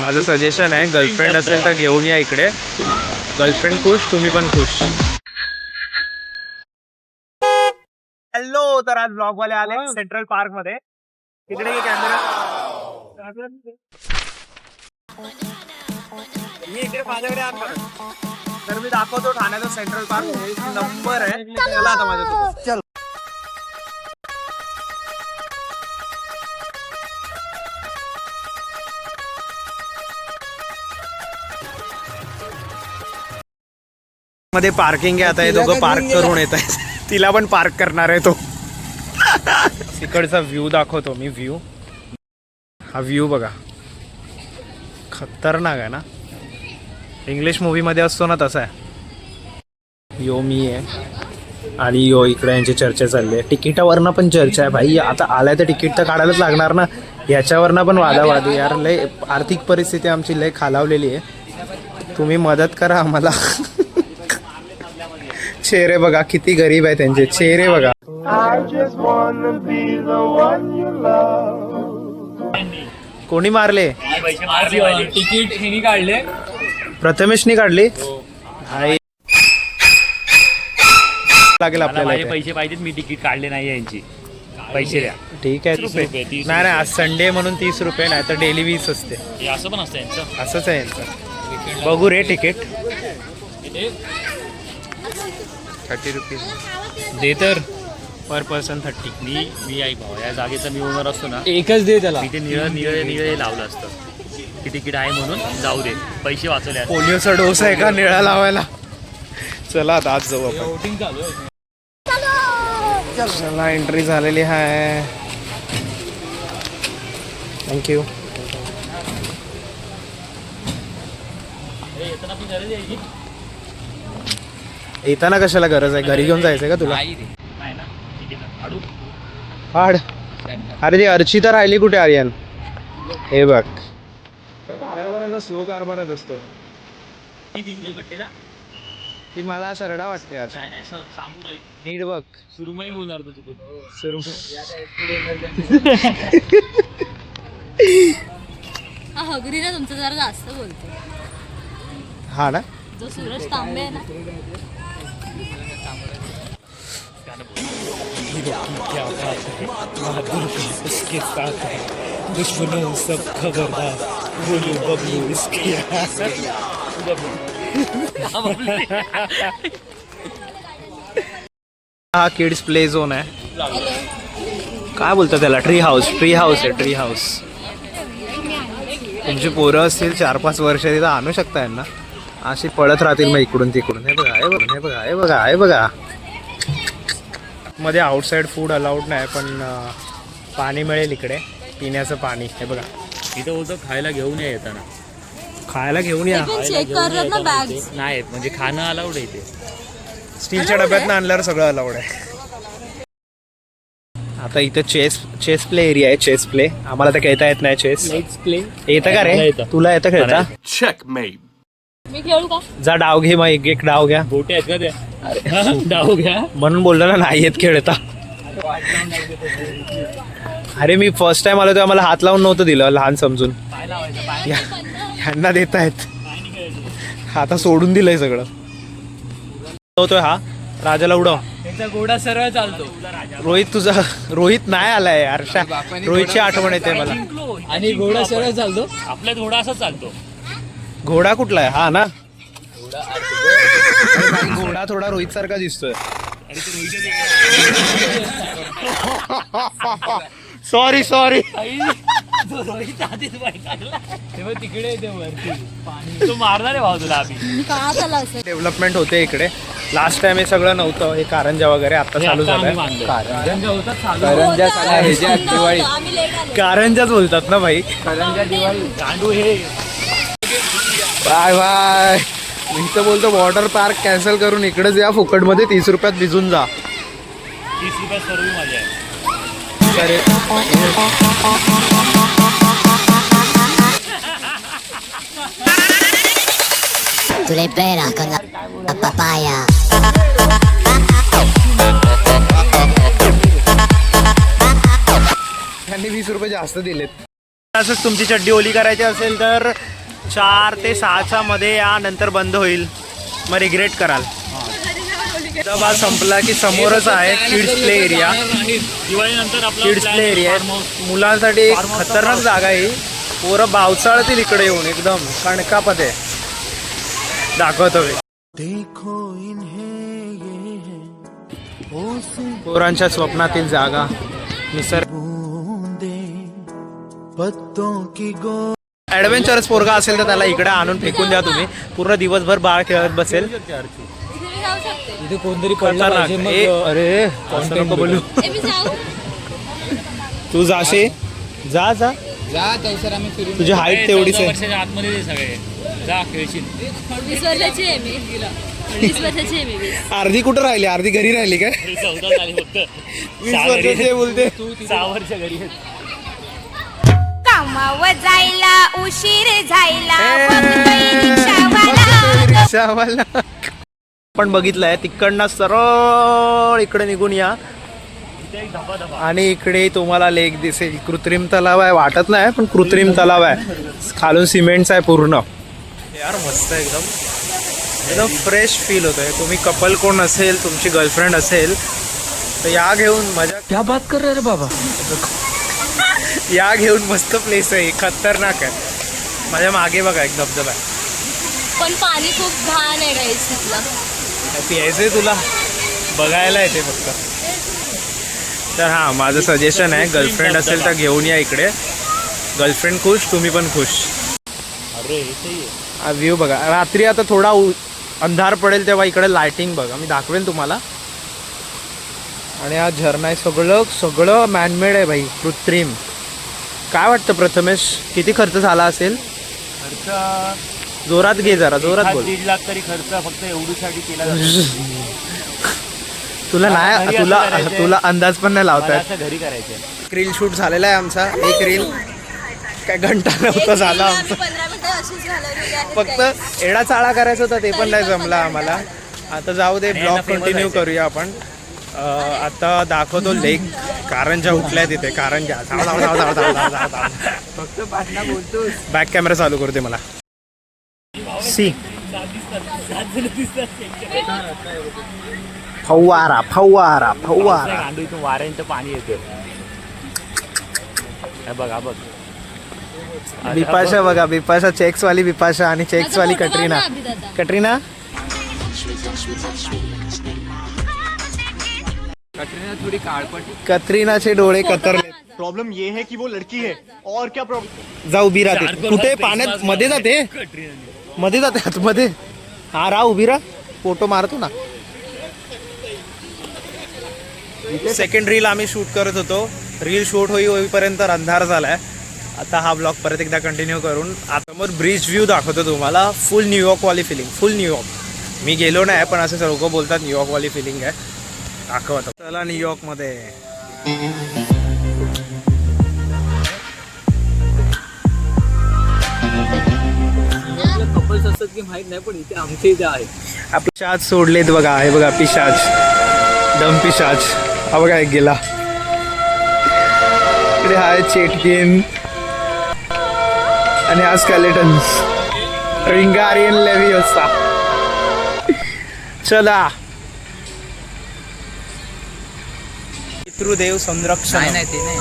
माझं सजेशन आहे गर्लफ्रेंड असेल तर घेऊन या इकडे. गर्लफ्रेंड खुश तुम्ही पण खुश. हॅलो तर आज ब्लॉग वाले आले सेंट्रल पार्कमध्ये. तिकडे कॅमेरा मी इकडे माझ्याकडे आण. तर मी दाखवतो ठाण्याचा सेंट्रल पार्क एक नंबर आहे. चला. आता माझ्यासोबत चल. मध्ये पार्किंग आहे आता हे दोघं पार्क करून येत आहे तिला पण पार्क करणार आहे तो. तिकडचा व्ह्यू दाखवतो मी व्ह्यू हा व्ह्यू बघा. खतरनाक आहे ना? इंग्लिश मूवीमध्ये असतो ना तसा आहे. यो मी आहे. आणि यो इकडे यांची चर्चा चालली आहे. तिकिटावरनं पण चर्चा आहे. भाई आता आलाय तर तिकीट तर काढायलाच लागणार ना. याच्यावरनं पण वादावादी यार. लय आर्थिक परिस्थिती आमची लय खालावलेली आहे. तुम्ही मदत करा आम्हाला. चेहरे बघा किती गरीब आहे त्यांचे. चेहरे बघा. कोणी मारले. तिकीट हिनी काढले. प्रथमेशनी काढली. हाय. लागेल आपल्याला माझे इथे. पैसे पाहिजेत मी तिकीट काढले नाही यांची. पैसे द्या. ठीक आहे. तीस रुपये, तीस नाही नाही आज संडे म्हणून तीस रुपये नाही तर डेली वीस असते. हे असं पण असतं यांचं. असंच आहे यांचं. बघू रे तिकीट. थर्टी रुपीज दे तर. पर पर्सन थर्टी मी मी आई भाऊ. या जागेचा मी ओनर असतो ना एकच दे त्याला. मी ते निळं निळं निळं लावलं असतं. की तिकीट आहे म्हणून जाऊ दे. पैसे वाचवले. पोलिओचा डोस आहे का निळा लावायला? चला आता आज जाऊ आपण. वोटिंग चालू आहे. चला एंट्री झालेली आहे. थँक्यू येताना कशाला गरज आहे? घरी घेऊन जायचंय का तुला? हाड. अरे ती अर्चिता राहिली कुठे आर्यन? हे बघ. स्लो कारभारच असतो ती मला सरडा वाटते आज. नीट बघ. सुरुमई बोलणार तो चुकून सुरू हा हगरी ना तुमचं जरा जास्त बोलतो हा ना? जो सूरज तांबे आहे ना. हीरो की क्या बात है बहादुर भी उसके साथ है दुश्मनों सब खबरदार बोलो बबलू इसके हा किड्स प्ले झोन आहे. काय बोलतात त्याला? ट्री हाऊस ट्री हाऊस आहे ट्री हाऊस तुमची पोरं असतील चार पाच वर्ष तिथं आणू शकता यांना. अशी पळत राहतील मग इकडून तिकडून. हे बघा हे बघा हे बघा हे बघा हे बघा. मध्ये आउटसाईड फूड अलाउड नाही पण पाणी मिळेल इकडे. पिण्याचं पाणी हे बघा. इथं होतं खायला घेऊन या येताना. खायला घेऊन या. चेक करतात ना बॅग नाही म्हणजे खाणं अलाउड आहे इथे. स्टीलच्या डब्यात आणल्यावर सगळं अलाउड आहे. आता इथं चेस चेस प्ले एरिया आहे चेस प्ले आम्हाला तर खेळता येत नाही चेस प्ले येतं का रे? येतं. तुला येतं खेळता? मी खेळू का? जा डाव घे मग एक एक डाव घ्या. बोटे आहेत का त्या डाव घ्या. म्हणून बोललो ना नाही येत खेळता. अरे मी फर्स्ट टाइम आलो तेव्हा मला हात लावून नव्हतं दिलं लहान समजून. या- ह्यांना देत आहेत आता सोडून दिलंय सगळं. होतोय हा. राजाला उडव. त्यांचा घोडा सरळ चालतो. रोहित तुझा रोहित नाही आलाय हर्षा रोहितची आठवण येते मला. आणि घोडा सरळ चालतो. आपला घोडा असाच चालतो. घोडा कुठला आहे? हा ना. घोडा थोडा रोहित सारखा दिसतोय. सॉरी सॉरी तेव्हा तिकडे येते वरती. तो मारणार आहे भाऊ तुला आम्ही. का झालं असं? डेव्हलपमेंट होते इकडे. लास्ट टाइम हे सगळं नव्हतं. हे कारंजा वगैरे आता चालू झालंय. कारंजा? त्यांचा होता चालू करंजा ह्याच्यात दिवाळी. आम्ही लेट आलो. कारंजाच बोलतात ना भाई. गांडू हे. Bye bye. मी तर बोलतो वॉटर पार्क कॅन्सल करून इकडेच या फुकटमध्ये तीस रुपयात भिजून जा. तीस रुपयात सर्व माझ्या अरे. त्यांनी वीस रुपये जास्त दिलेत. असंच तुमची चड्डी ओली करायची असेल तर चार ते सहाच्या मध्ये या नंतर बंद होईल मग रिग्रेट कराल तर बा संपला की समोरच आहे kids play area kids play area. आहे मुलांसाठी एक खतरनाक. जागा आहे ही. पोरं पावसाळ्यातील इकडे येऊन एकदम कणकापत आहे दाखवतो पोरांच्या स्वप्नातील जागा निसर्ग ऍडव्हेंचरस पोरगा असेल तर त्याला इकडे आणून फेकून द्या तुम्ही. पूर्ण दिवसभर बाळ खेळत बसेल. इथे मी जाऊ शकते इथे कोणतरी पडलं. पाहिजे मग. अरे असं content नको बोलू. तू जाशे जा जा. जा तर आम्ही फिरून तुझी हाईट तेवढीच आहे. वर्षाच्या आतमध्ये ते सगळे. जा खेळशील. वीस वर्षाची आहे मी. वीस वर्षाची आहे मी वीस. अर्धी कुठं राहिली? अर्धी घरी राहिली काय? चौदा झाले फक्त. वीस सहा घरी वर्षाचे बोलते सहा वर्ष घरी आहेत. कामाव जायला उशीर बघतोय रिक्षावाला रिक्षावाला. पण बघितलंय तिकडनं सरळ इकडे निघून या. आणि इकडे तुम्हाला लेक दिसेल. कृत्रिम तलाव आहे. वाटत नाही पण कृत्रिम तलाव आहे. खालून सिमेंटचा आहे पूर्ण. यार मस्त आहे एकदम. एकदम फ्रेश फील होतोय. तुम्ही कपल कोण असेल तुमची गर्लफ्रेंड असेल तर या घेऊन मजा क्या बात कर रहे रे बाबा? या घेऊन मस्त प्लेस आहे. खतरनाक आहे. माझ्या मागे बघा एक धबधबा आहे. पण पाणी खूप घाण आहे गाईस तिथलं प्यायचंय तुला? बघायला येते फक्त. तर हां माझं सजेशन आहे गर्लफ्रेंड असेल तर घेऊन या इकडे. गर्लफ्रेंड खुश तुम्ही पण खुश. अरे. हा व्ह्यू बघा. रात्री आता थोडा उ- अंधार पडेल तेव्हा इकडे लाइटिंग बघा. मी दाखवेन तुम्हाला. आणि हा झरणा आहे सगळं सगळं मॅनमेड आहे भाई कृत्रिम. काय वाटतं प्रथमेश? किती खर्च झाला असेल? खर्च जोरात घे जरा जोरात बोल. दीड लाख तरी खर्च फक्त एवढीसाठी केला तुला नाही तुला. तुला अंदाज पण नाही असं घरी करायचं रील शूट झालेला आहे आमचा एक रील काय घंटा नव्हता झाला आमचा. पंधरा मिनिटं अशीच घालवलेली आहेत फक्त एडा चाळा करायचा होता ते पण नाही जमला आम्हाला. आता जाऊ दे ब्लॉग कंटिन्यू. करूया आपण. आता दाखवतो लेक. कारंजा उठल्या तिथे कारंजा. फक्त बॅक कॅमेरा चालू करते मला. सी. फवारा फवारा फवारा गांडू इथून वाऱ्यांचं पाणी येते. बघ बघ. बिपाशा बघा. बिपाशा चेक्स वाली बिपाशा आणि चेक्स वाली कटरीना. कटरीना? कटरीना थोडी काळपट. कतरीनाचे डोळे कतरले. प्रॉब्लम ये है कि वो लड़की है और क्या प्रॉब्लम जा उभी राहते कुठे? पाण्यात मध्ये जाते. मध्ये जाते आतमध्ये? हा राह उभी राह. फोटो मारतो ना. सेकंड रील आम्ही शूट करत होतो. रील शूट होई होईपर्यंत अंधार झालाय. आता हा ब्लॉग परत एकदा कंटिन्यू करून आता समोर ब्रिज व्ह्यू दाखवतो तुम्हाला. फुल न्यूयॉर्क वाली फिलिंग फुल न्यूयॉर्क मी गेलो नाही पण असे लोक बोलतात न्यूयॉर्क वाली फिलिंग आहे. दाखवतो. चला न्यूयॉर्कमध्ये कपल्स असतात की माहीत नाही पण इथे आमच्या इथे आहे पिशाच सोडलेत बघा. हे बघा पिशाच. दम पिशाच. हा बघा एक गेला. इकडे हाय चेटकिन. आणि हा स्केलेटन रिंगारियन लेवी होता चला. पितृदेव संरक्षण. नाही नाही ते नाही.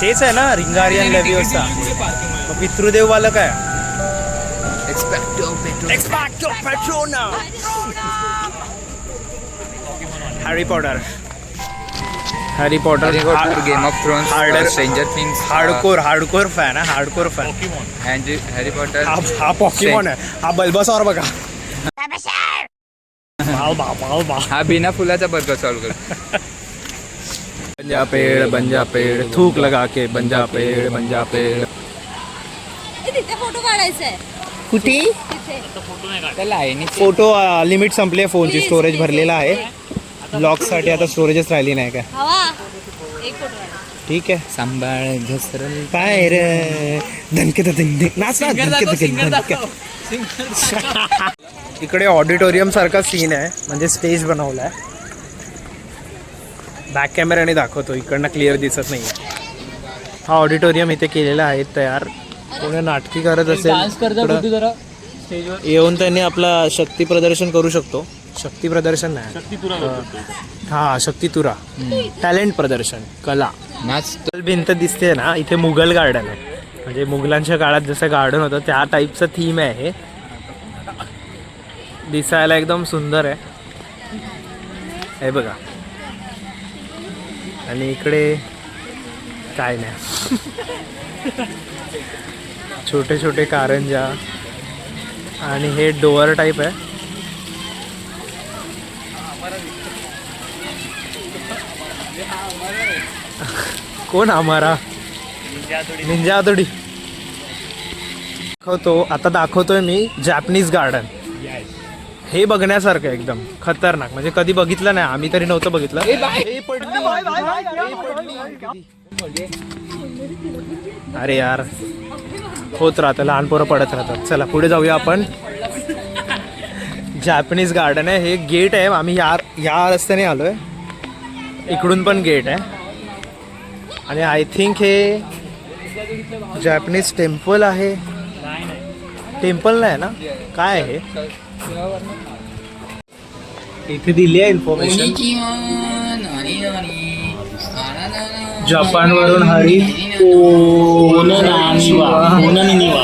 तेच आहे ना रिंगारियन लेवी होता मग पितृदेव वाला काय expect Harry Potter Harry Potter game of thrones Harder- stranger things hardcore hardcore fan आहे हार्डकोर फॅन हॅरी पॉटर हा हा पॉकीमॉन आहे. हा बल्बासॉर बघा. भाव भाव भाव भाव हा बिना फुलाचा बर्गर सॉल्व कर. बंजा पेड़ बंजा पेड़ थूक लगा के बंजा पेड़ बंजा पेड़ फोटो काढायचा आहे. कुठे? फोटो आहे लिमिट संपली आहे फोनची स्टोरेज भरलेला आहे. साठी आता स्टोरेजच राहिली नाही काय हवा. एक फोटो काढा. ठीक आहे. सांभाळ घसरल. काय रे? धनके नाच ना धनके इकडे ऑडिटोरियम सारखा सीन आहे. म्हणजे स्टेज बनवलाय. बॅक कॅमेराने दाखवतो इकडनं क्लिअर दिसत नाही हा ऑडिटोरियम इथे केलेला आहे तयार. कोणी नाटकी करत असेल येऊन त्यांनी आपला शक्ती प्रदर्शन करू शकतो. शक्ती प्रदर्शन नाही. हा. शक्ती तुरा टॅलेंट प्रदर्शन कला. नाच. मुघल भिंत दिसते ना इथे मुघल गार्डन आहे. म्हणजे मुघलांच्या काळात जसं गार्डन होतं त्या टाईपचं थीम आहे हे. दिसायला एकदम सुंदर आहे. हे बघा. आणि इकडे काय नाही. छोटे छोटे कारंजा. आणि हे डोअर टाईप आहे. कोण आम्हाला निंजा हातोडी दाखवतो. आता दाखवतोय मी जॅपनीज गार्डन हे बघण्यासारखं आहे एकदम. खतरनाक. म्हणजे कधी बघितलं नाही आम्ही तरी नव्हतं बघितलं. हे पडली. अरे यार. होत राहतं लहान पोरं पडत राहतात. चला पुढे जाऊया आपण. जॅपनीज गार्डन आहे. हे गेट आहे. आम्ही या या रस्त्याने आलोय. इकडून पण गेट आहे. आणि आय थिंक हे जॅपनीज टेम्पल आहे. टेम्पल नाही ना? काय आहे इथे दिली आहे इन्फॉर्मेशन जपान वरून हरी.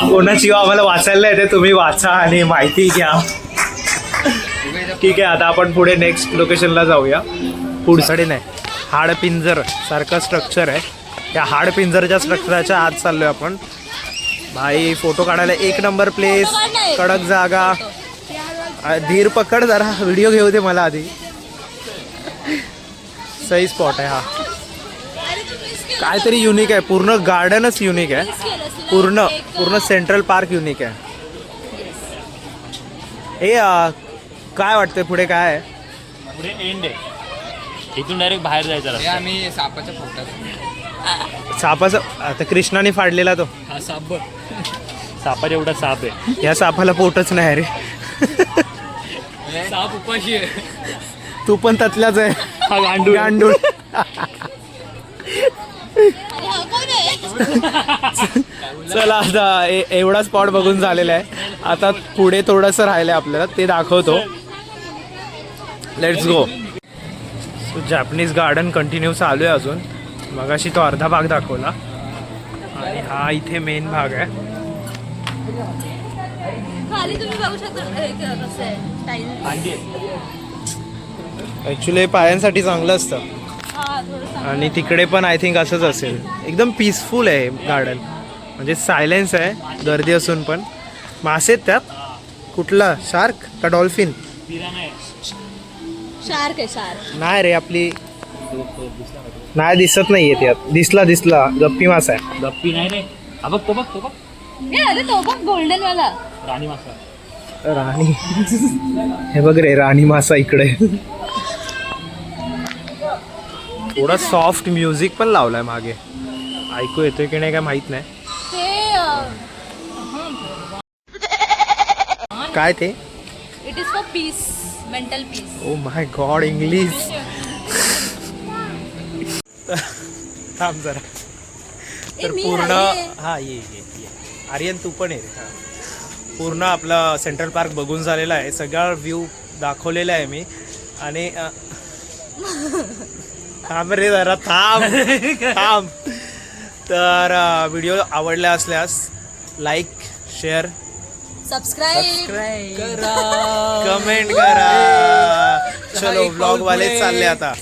कोणाची आम्हाला वाचायला येते तुम्ही वाचा आणि माहिती घ्या. ठीक आहे आता आपण पुढे नेक्स्ट लोकेशनला जाऊया. पुढसाठी नाही हाडपिंजर सारखं स्ट्रक्चर आहे. त्या हाडपिंजरच्या स्ट्रक्चरच्या आत चाललोय आपण. भाई फोटो काढायला एक नंबर प्लेस कडक जागा. धीर पकड जरा व्हिडिओ घेऊ दे मला आधी. सही स्पॉट आहे हा. काहीतरी युनिक आहे पूर्ण गार्डनच युनिक आहे. पूर्ण पूर्ण सेंट्रल पार्क युनिक आहे. हे काय वाटतंय पुढे काय आहे? पुढे एंड आहे. इथून डायरेक्ट बाहेर जायचा आम्ही सापाच्या पोटात. सापाचा आता कृष्णाने फाडलेला तो. हा साप बघ. सापाच्या एवढा साप आहे. या सापाला पोटच नाही रे. साप उपाशी आहे. तू पण ततल्याच आहे. हा गांडूळ. गांडूळ. चला आता ए- एवढा स्पॉट बघून झालेला आहे. आता पुढे थोडंसं राहिलं आहे आपल्याला ते दाखवतो. Let's go so Japanese garden continue चालू आहे अजून. मगाशी तो अर्धा भाग दाखवला. आणि हा इथे मेन भाग आहे. खाली तुम्ही बघू शकता हे. ॲक्च्युली पायांसाठी चांगलं असतं. हा थोडं आणि तिकडे पण आय थिंक असंच असेल. एकदम पीसफुल आहे गार्डन म्हणजे सायलेन्स आहे गर्दी असून पण. मासे आहेत त्यात. कुठला? शार्क का डॉल्फिन. शार्क आहे शार्क नाही रे आपली नाही दिसत नाहीये त्यात. दिसला दिसला. गप्पी मासा आहे. गप्पी नाही रे. हा बघ तो बघ तो बघ. अरे तो बघ गोल्डन वाला. राणी मासा. राणी. हे बघ रे राणी मासा इकडे. थोडा सॉफ्ट म्युझिक पण लावलाय मागे. ऐकू येतोय की नाही काय माहीत नाही. काय ते? It is for peace mental peace oh my god English थांब जरा. तर पूर्ण आहे. हा ये ये आर्यन तू पण ये. रे, हा. पूर्ण आपला सेंट्रल पार्क बघून झालेला आहे. सगळा व्ह्यू दाखवलेला आहे मी. आणि अ, थांब रे जरा थांब. थांब. तर व्हिडिओ आवडला असल्यास लाईक शेअर सबस्क्राईब कमेंट करा. चलो ब्लॉग वाले चालले आता.